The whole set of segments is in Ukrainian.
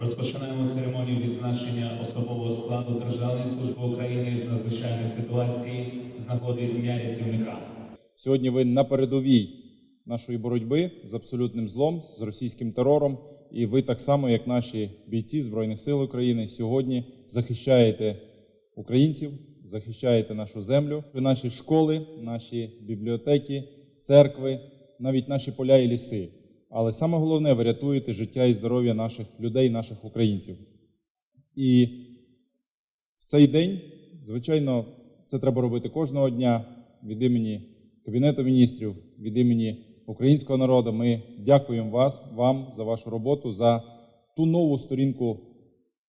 Розпочинаємо церемонію відзначення особового складу Державної служби України з надзвичайних ситуацій з нагоди Дня рятівника. Сьогодні ви на передовій нашої боротьби з абсолютним злом, з російським терором. І ви так само, як наші бійці Збройних сил України, сьогодні захищаєте українців, захищаєте нашу землю, наші школи, наші бібліотеки, церкви, навіть наші поля і ліси. Але саме головне, ви життя і здоров'я наших людей, наших українців. І в цей день, звичайно, це треба робити кожного дня від імені Кабінету міністрів, від імені українського народу. Ми дякуємо вас, вам за вашу роботу, за ту нову сторінку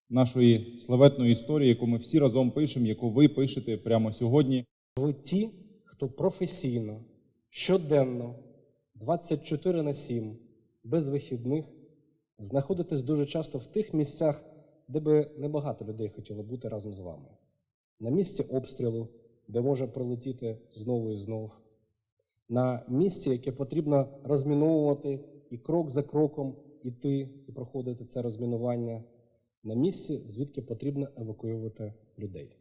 нашої славетної історії, яку ми всі разом пишемо, яку ви пишете прямо сьогодні. Ви ті, хто професійно, щоденно, 24 на 7, без вихідних, знаходитесь дуже часто в тих місцях, де би небагато людей хотіло бути разом з вами. На місці обстрілу, де може прилетіти знову і знову. На місці, яке потрібно розміновувати і крок за кроком іти і проходити це розмінування. На місці, звідки потрібно евакуювати людей.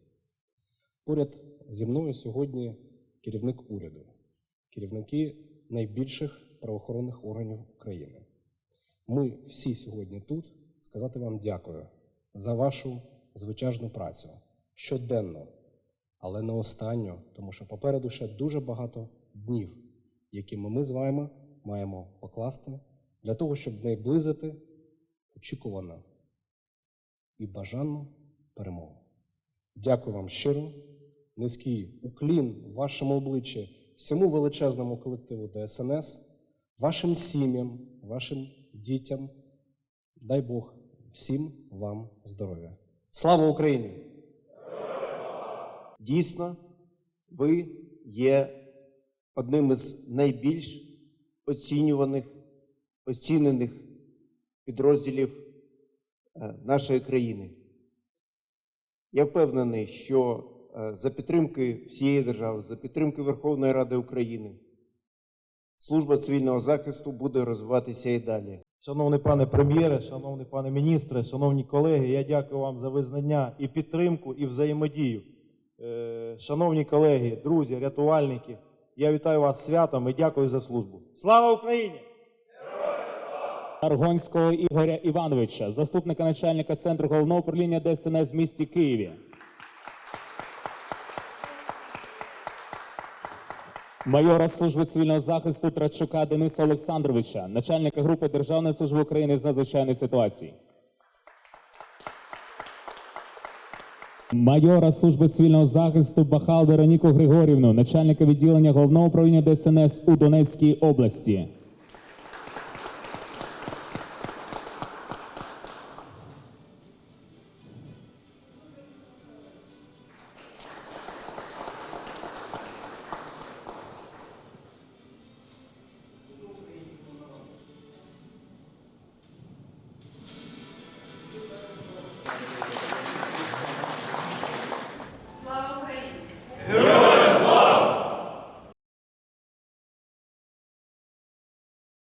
Поряд зі мною сьогодні керівник уряду, керівники найбільших правоохоронних органів України. Ми всі сьогодні тут сказати вам дякую за вашу звичайну працю щоденно, але не останню, тому що попереду ще дуже багато днів, які ми з вами маємо покласти для того, щоб наблизити очікувану і бажану перемогу. Дякую вам щиро, низький уклін в вашому обличчі, всьому величезному колективу ДСНС, вашим сім'ям, вашим дітям. Дай Бог всім вам здоров'я. Слава Україні! Дійсно, ви є одним із найбільш оцінюваних, оцінених підрозділів е, нашої країни. Я впевнений, що е, за підтримки всієї держави, за підтримки Верховної Ради України, служба цивільного захисту буде розвиватися і далі. Шановний пане прем'єре, шановний пане міністре, шановні колеги, я дякую вам за визнання і підтримку, і взаємодію. Е, Шановні колеги, друзі, рятувальники, я вітаю вас святом і дякую за службу. Слава Україні! Аргонського Ігоря Івановича, заступника начальника центру головного управління ДСНС в місті Києві. Майора служби цивільного захисту Трачука Дениса Олександровича, начальника групи Державної служби України з надзвичайної ситуації. Майора служби цивільного захисту Бахал Вероніку Григорівну, начальника відділення головного управління ДСНС у Донецькій області.